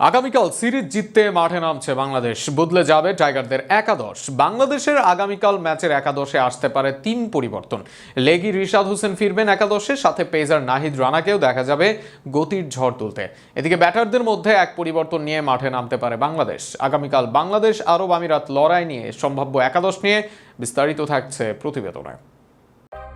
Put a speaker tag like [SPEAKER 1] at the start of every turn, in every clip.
[SPEAKER 1] আগামীকাল সিরিজ জিততে মাঠে নামছে বাংলাদেশ। বদলে যাবে টাইগারদের একাদশ। বাংলাদেশের আগামীকাল ম্যাচের একাদশে আসতে পারে তিন পরিবর্তন। লেগি রিশাদ হোসেন ফিরবেন একাদশে, সাথে পেজার নাহিদ রানাকেও দেখা যাবে গতির ঝড় তুলতে। এদিকে ব্যাটারদের মধ্যে এক পরিবর্তন নিয়ে মাঠে নামতে পারে বাংলাদেশ। আগামীকাল বাংলাদেশ আরব আমিরাত লড়াই নিয়ে, সম্ভাব্য একাদশ নিয়ে বিস্তারিত থাকছে প্রতিবেদনায়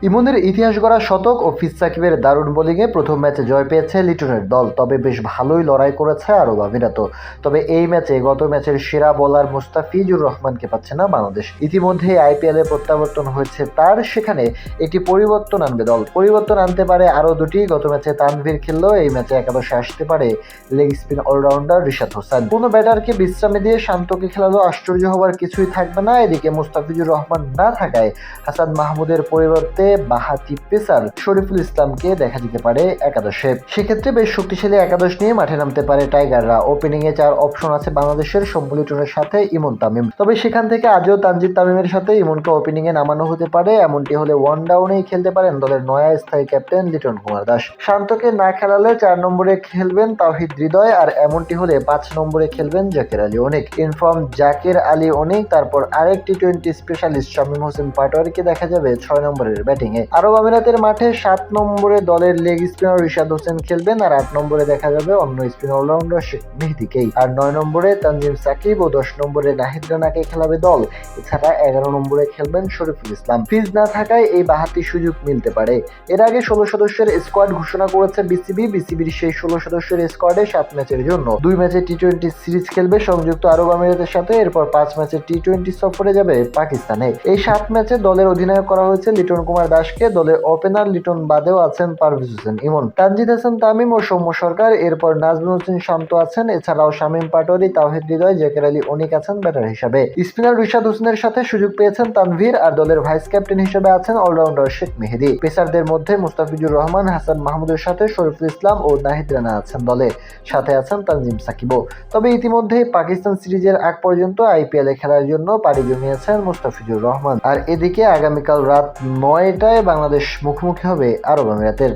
[SPEAKER 2] ইমনের ইতিহাস গড়া শতক ও ফিজ সাকিবের দারুণ বোলিংয়ে প্রথম ম্যাচে জয় পেয়েছে লিটনের দল, তবে বেশ ভালোই লড়াই করেছে আরব আমিরাতও। তবে এই ম্যাচে, গত ম্যাচের সেরা বোলার মুস্তাফিজুর রহমানকে পাচ্ছে না বাংলাদেশ। ইতিমধ্যে আইপিএল প্রত্যাবর্তন হয়েছে তার, সেখানে একটি পরিবর্তন আনবে দল। পরিবর্তন আনতে পারে আরও দুটি, গত ম্যাচে তানভীর খেললেও এই ম্যাচে একাদশে আসতে পারে leg spin allrounder Rishad Hossain. কোনো ব্যাটারকে বিশ্রামে দিয়ে শান্তকে খেলালেও আশ্চর্য হওয়ার কিছুই থাকবে না। এদিকে মুস্তাফিজুর রহমান না থাকায় হাসান মাহমুদের পরিবর্তে বাহাতি পেসার শরীফুল ইসলামকে দেখা দিতে পারে একাদশে। সেক্ষেত্রে বেশ শক্তিশালী একাদশ নিয়ে মাঠে নামতে পারে টাইগাররা। ওপেনিং এ চার অপশন আছে বাংলাদেশের সম্বলিটনের সাথে ইমন তামিম। তবে সেখান থেকে আজও তানজিদ তামিমের সাথে ইমনকে ওপেনিং এ নামানো হতে পারে। এমনটি হলে ওয়ান ডাউনেই খেলতে পারেন দলের নয়া স্থায়ী ক্যাপ্টেন লিটন কুমার দাস। শান্তকে না খেলালে চার নম্বরে খেলবেন তাওহিদ হৃদয় আর এমনটি হলে পাঁচ নম্বরে খেলবেন জাকির আলী অনেক। ইনফর্ম জাকির আলী অনেক, তারপর আরেক T twenty specialist Shamim Hossain পাটোয়ারিকে দেখা যাবে ছয় নম্বরের ব্যাটিং এ। আরব আমিরাতের মাঠে সাত নম্বরে দলের লেগ স্পিনার রিশাদ হোসেন খেলবেন আর আট নম্বরে দেখা যাবে অন্য স্পিন অলরাউন্ডার মেহেদিকেই। আর নয় নম্বরে তানজিম সাকিব ও দশ নম্বরে নাহিদ রানাকে খেলাবে দল। এছাড়া এগারো নম্বরে খেলবেন শরীফুল ইসলাম। ফিজ না থাকায় এই বাহাতি সুযোগ মিলতে পারে। এর আগে ষোলো সদস্যের স্কোয়াড ঘোষণা করেছে বিসিবি। বিসিবির সেই ষোলো সদস্যের স্কোয়াডে সাত ম্যাচের জন্য। দুই ম্যাচে টি টোয়েন্টি সিরিজ খেলবে সংযুক্ত আরব আমিরাতের সাথে। এরপর পাঁচ ম্যাচে টি টোয়েন্টি সফরে যাবে পাকিস্তানে। এই সাত ম্যাচে দলের অধিনায়ক করা হয়েছে লিটন কুমার দাসকে দলের ওপেনার লিটন বাদেও আছেন পারভেজ হোসেন, ইমন। তানজিদ হাসান, তামিম ও সৌম্য সরকার, এরপর নাজমুল হোসেন শান্ত আছেন, এছাড়াও শামীম পাটোয়ারি, তাওহিদ হৃদয়, জেকের আলী অনিক আছেন ব্যাটার হিসাবে। স্পিনার রিশাদ হোসেনের সাথে সুযোগ পেয়েছেন তানভীর আর দলের ভাইস ক্যাপ্টেন হিসেবে আছেন অলরাউন্ডার শেখ মেহেদি। পেসারদের মধ্যে মুস্তাফিজুর রহমান, হাসান মাহমুদের সাথে শরীফুল ইসলাম ও নাহিদ রানা আছেন দলে। সাথে আছেন তানজিম সাকিবও। তবে ইতিমধ্যেই পাকিস্তান সিরিজের আগ পর্যন্ত আইপিএলে খেলার জন্য পাড়ি জমিয়েছেন মুস্তাফিজুর রহমান। আর এদিকে আগামীকাল রাত নয়টায় বাংলাদেশ মুখোমুখি হবে আরব আমিরাতের।